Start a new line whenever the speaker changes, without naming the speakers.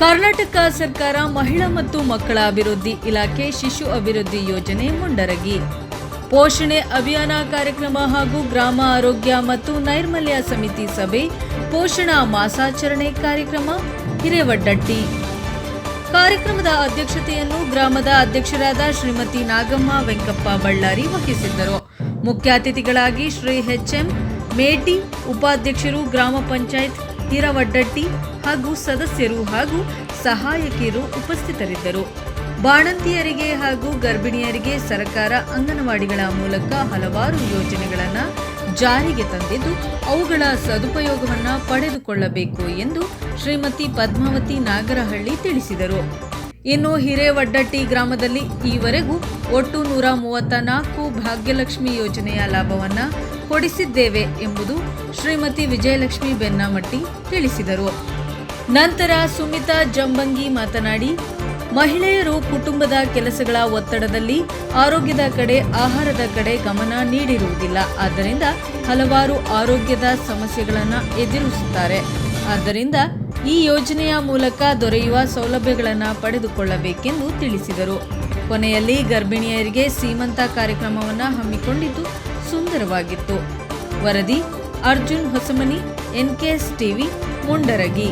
ಕರ್ನಾಟಕ ಸರ್ಕಾರ ಮಹಿಳಾ ಮತ್ತು ಮಕ್ಕಳ ಅಭಿವೃದ್ಧಿ ಇಲಾಖೆ ಶಿಶು ಅಭಿವೃದ್ಧಿ ಯೋಜನೆ ಮುಂಡರಗಿ. ಪೋಷಣೆ ಅಭಿಯಾನ ಕಾರ್ಯಕ್ರಮ ಹಾಗೂ ಗ್ರಾಮ ಆರೋಗ್ಯ ಮತ್ತು ನೈರ್ಮಲ್ಯ ಸಮಿತಿ ಸಭೆ, ಪೋಷಣಾ ಮಾಸಾಚರಣೆ ಕಾರ್ಯಕ್ರಮ, ಹಿರೇವಡ್ಡಟ್ಟಿ. ಕಾರ್ಯಕ್ರಮದ ಅಧ್ಯಕ್ಷತೆಯನ್ನು ಗ್ರಾಮದ ಅಧ್ಯಕ್ಷರಾದ ಶ್ರೀಮತಿ ನಾಗಮ್ಮ ವೆಂಕಪ್ಪ ಬಳ್ಳಾರಿ ವಹಿಸಿದ್ದರು. ಮುಖ್ಯ ಅತಿಥಿಗಳಾಗಿ ಶ್ರೀ ಎಚ್ಎಂ ಮೇಟಿ, ಉಪಾಧ್ಯಕ್ಷರು ಗ್ರಾಮ ಪಂಚಾಯತ್ ಹಿರವಡ್ಡಟ್ಟಿ ಹಾಗೂ ಸದಸ್ಯರು ಹಾಗೂ ಸಹಾಯಕಿಯರು ಉಪಸ್ಥಿತರಿದ್ದರು. ಬಾಣಂತಿಯರಿಗೆ ಹಾಗೂ ಗರ್ಭಿಣಿಯರಿಗೆ ಸರ್ಕಾರ ಅಂಗನವಾಡಿಗಳ ಮೂಲಕ ಹಲವಾರು ಯೋಜನೆಗಳನ್ನು ಜಾರಿಗೆ ತಂದಿದ್ದು, ಅವುಗಳ ಸದುಪಯೋಗವನ್ನು ಪಡೆದುಕೊಳ್ಳಬೇಕು ಎಂದು ಶ್ರೀಮತಿ ಪದ್ಮಾವತಿ ನಾಗರಹಳ್ಳಿ ತಿಳಿಸಿದರು. ಇನ್ನು ಹಿರೇವಡ್ಡಟ್ಟಿ ಗ್ರಾಮದಲ್ಲಿ ಈವರೆಗೂ ಒಟ್ಟು ನೂರ ಮೂವತ್ತ ನಾಲ್ಕು ಭಾಗ್ಯಲಕ್ಷ್ಮಿ ಯೋಜನೆಯ ಲಾಭವನ್ನ ಕೊಡಿಸಿದ್ದೇವೆ ಎಂಬುದು ಶ್ರೀಮತಿ ವಿಜಯಲಕ್ಷ್ಮಿ ಬೆನ್ನಮಟ್ಟಿ ತಿಳಿಸಿದರು. ನಂತರ ಸುಮಿತಾ ಜಂಬಂಗಿ ಮಾತನಾಡಿ, ಮಹಿಳೆಯರು ಕುಟುಂಬದ ಕೆಲಸಗಳ ಒತ್ತಡದಲ್ಲಿ ಆರೋಗ್ಯದ ಕಡೆ ಆಹಾರದ ಕಡೆ ಗಮನ ನೀಡಿರುವುದಿಲ್ಲ. ಆದ್ದರಿಂದ ಹಲವಾರು ಆರೋಗ್ಯದ ಸಮಸ್ಯೆಗಳನ್ನು ಎದುರಿಸುತ್ತಾರೆ. ಆದ್ದರಿಂದ ಈ ಯೋಜನೆಯ ಮೂಲಕ ದೊರೆಯುವ ಸೌಲಭ್ಯಗಳನ್ನು ಪಡೆದುಕೊಳ್ಳಬೇಕೆಂದು ತಿಳಿಸಿದರು. ಕೊನೆಯಲ್ಲಿ ಗರ್ಭಿಣಿಯರಿಗೆ ಸೀಮಂತ ಕಾರ್ಯಕ್ರಮವನ್ನು ಹಮ್ಮಿಕೊಂಡಿದ್ದು ಸುಂದರವಾಗಿತ್ತು. ವರದಿ, ಅರ್ಜುನ್ ಹೊಸಮನಿ ಎನ್ಕೆಎಸ್ ಟಿವಿ, ಮುಂಡರಗಿ.